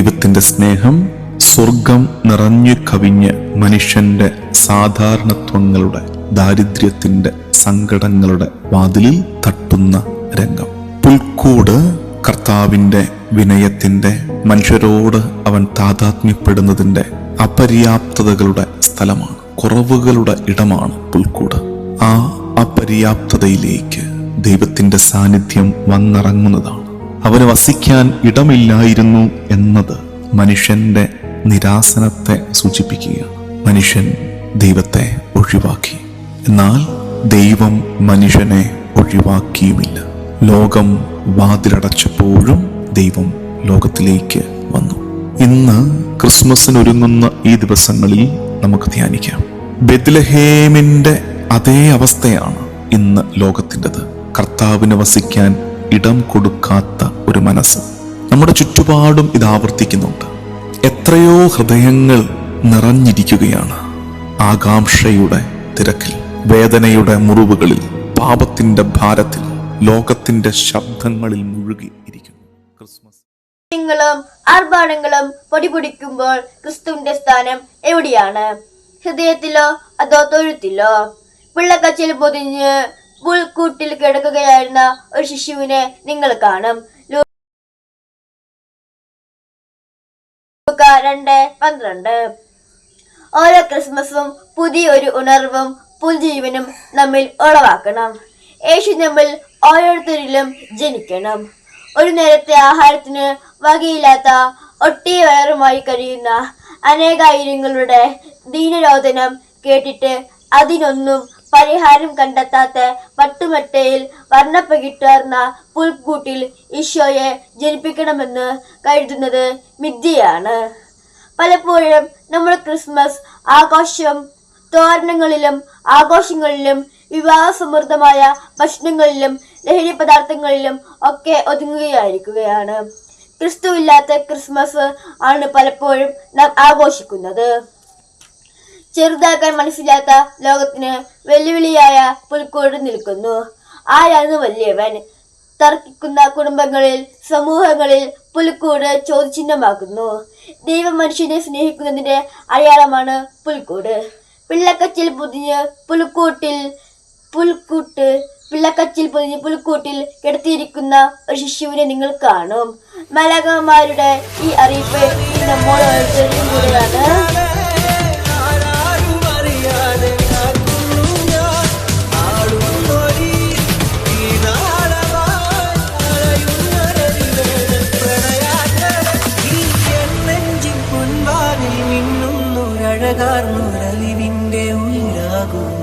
ദൈവത്തിന്റെ സ്നേഹം സ്വർഗം നിറഞ്ഞു കവിഞ്ഞ് മനുഷ്യന്റെ സാധാരണത്വങ്ങളുടെ ദാരിദ്ര്യത്തിന്റെ സങ്കടങ്ങളുടെ വാതിലിൽ തട്ടുന്ന രംഗം. പുൽക്കൂട് കർത്താവിന്റെ വിനയത്തിന്റെ മനുഷ്യരോട് അവൻ താതാത്മ്യപ്പെടുന്നതിന്റെ അപര്യാപ്തതകളുടെ സ്ഥലമാണ്. കുറവുകളുടെ ഇടമാണ് പുൽക്കൂട്. ആ അപര്യാപ്തതയിലേക്ക് ദൈവത്തിന്റെ സാന്നിധ്യം വന്നിറങ്ങുന്നതാണ്. അവന് വസിക്കാൻ ഇടമില്ലായിരുന്നു എന്നത് മനുഷ്യന്റെ നിരാസനത്തെ സൂചിപ്പിക്കുകയാണ് മനുഷ്യൻ ദൈവത്തെ ഒഴിവാക്കി. എന്നാൽ ദൈവം മനുഷ്യനെ ഒഴിവാക്കിയുമില്ല. ലോകം വാതിലടച്ചപ്പോഴും ദൈവം ലോകത്തിലേക്ക് വന്നു. ഇന്ന് ക്രിസ്മസിന് ഒരുങ്ങുന്ന ഈ ദിവസങ്ങളിൽ നമുക്ക് ധ്യാനിക്കാം. ബെത്ലഹേമിന്റെ അതേ അവസ്ഥയാണ് ഇന്ന് ലോകത്തിന്റെത്. കർത്താവിന് വസിക്കാൻ ഇടം കൊടുക്കാത്ത ഒരു മനസ്സ് നമ്മുടെ ചുറ്റുപാടും ഇത് ആവർത്തിക്കുന്നുണ്ട്. എത്രയോ ഹൃദയങ്ങൾ നിറഞ്ഞിരിക്കുകയാണ് ആകാംക്ഷയുടെ തിരക്കിൽ വേദനയുടെ മുറിവുകളിൽ പാപത്തിന്റെ ഭാരത്തിൽ ലോകത്തിന്റെ ശബ്ദങ്ങളിൽ മുഴുകി ഇരിക്കുന്നു. ക്രിസ്മസ്. ങ്ങളും ആർഭാടങ്ങളും പൊടിപൊടിക്കുമ്പോൾ ക്രിസ്തുവിന്റെ സ്ഥാനം എവിടെയാണ്? ഹൃദയത്തിലോ അതോ തൊഴുത്തിലോ? പിള്ളക്കച്ചിൽ പൊതിഞ്ഞ് പുൽക്കൂട്ടിൽ കിടക്കുകയായിരുന്ന ഒരു ശിശുവിനെ നിങ്ങൾ കാണും. രണ്ട് പന്ത്രണ്ട്. ഓരോ ക്രിസ്മസും പുതിയൊരു ഉണർവും പുതുജീവനും നമ്മിൽ ഉളവാക്കണം. യേശു നമ്മൾ ഓരോരുത്തരിലും ജനിക്കണം. ഒരു നേരത്തെ ആഹാരത്തിന് വകയില്ലാത്ത ഒട്ടി വയറുമായി കഴിയുന്ന അനേകായിരങ്ങളുടെ ദീനരോധനം കേട്ടിട്ട് അതിനൊന്നും പരിഹാരം കണ്ടെത്താത്ത പട്ടുമട്ടയിൽ വർണപ്പകിട്ടേർന്ന പുൽക്കൂട്ടിൽ ഈശോയെ ജനിപ്പിക്കണമെന്ന് കരുതുന്നത് മിഥ്യയാണ്. പലപ്പോഴും നമ്മൾ ക്രിസ്മസ് ആഘോഷം തോരണങ്ങളിലും ആഘോഷങ്ങളിലും വിവാഹസമൃദ്ധമായ ഭക്ഷണങ്ങളിലും ലഹരി പദാർത്ഥങ്ങളിലും ഒക്കെ ഒതുങ്ങുകയായിരിക്കുകയാണ്. ക്രിസ്തുവില്ലാത്ത ക്രിസ്മസ് ആണ് പലപ്പോഴും നാം ആഘോഷിക്കുന്നത്. ചെറുതാക്കാൻ മനസ്സിലാത്ത ലോകത്തിന് വെല്ലുവിളിയായ പുൽക്കോട് നിൽക്കുന്നു. ആരാണ് വലിയവൻ? തർക്കിക്കുന്ന കുടുംബങ്ങളിൽ സമൂഹങ്ങളിൽ പുൽക്കൂട് ചോദ്യചിഹ്നമാക്കുന്നു ദൈവം മനുഷ്യനെ സ്നേഹിക്കുന്നതിന്റെ അടയാളമാണ് പുൽക്കൂട്. പിള്ളക്കച്ചിൽ പൊതിഞ്ഞ് പുൽക്കൂട്ടിൽ പുൽക്കൂട്ട് പിള്ളക്കച്ചിൽ പൊതിഞ്ഞ് പുൽക്കൂട്ടിൽ കിടത്തിയിരിക്കുന്ന ഒരു ശിശുവിനെ നിങ്ങൾ കാണും. മലകന്മാരുടെ ഈ അറിയിപ്പ് നമ്മോട് കൂടെയാണ്. മിന്നുന്നൊരഴകാർന്നൊരലിവിന്റെ ഉയിരാകും.